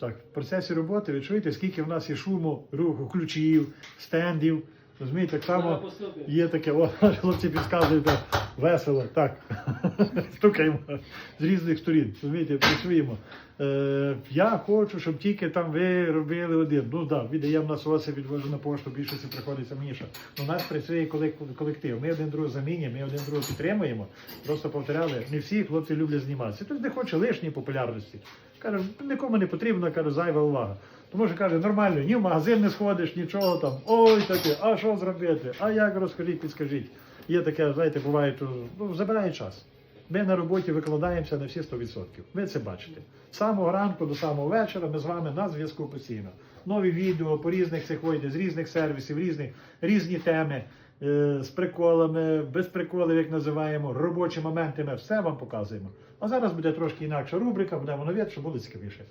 Так, в процесі роботи ви чуєте, скільки в нас є шуму, руху, ключів, стендів. Розумієте, так само є таке, о, хлопці підказують весело, так. Стукаємо з різних сторін. Розумієте, працюємо. Е, я хочу, щоб тільки там ви робили один. Ну так, да, віддаємо насоси, відвожу на пошту, більшості приходиться Міша. Ну, у нас працює колектив. Ми один другого замінюємо, ми один другого підтримуємо. Просто повторяли, не всі хлопці люблять зніматися. Хтось не хоче лишньої популярності. Каже, нікому не потрібна, каже, зайва увага. Тому що каже, нормально, ні в магазин не сходиш, нічого там. Ой, таке, а що зробити? А як розкажіть, підскажіть. Є таке, знаєте, буває, ну, забирає час. Ми на роботі викладаємося на всі 100%. Ви це бачите. З самого ранку до самого вечора ми з вами на зв'язку постійно. Нові відео по різних цих вийде, з різних сервісів, різні, різні теми, е, з приколами, без приколів, як називаємо, робочі моменти, ми все вам показуємо. А зараз буде трошки інакша рубрика, будемо нові, щоб було цікавіше.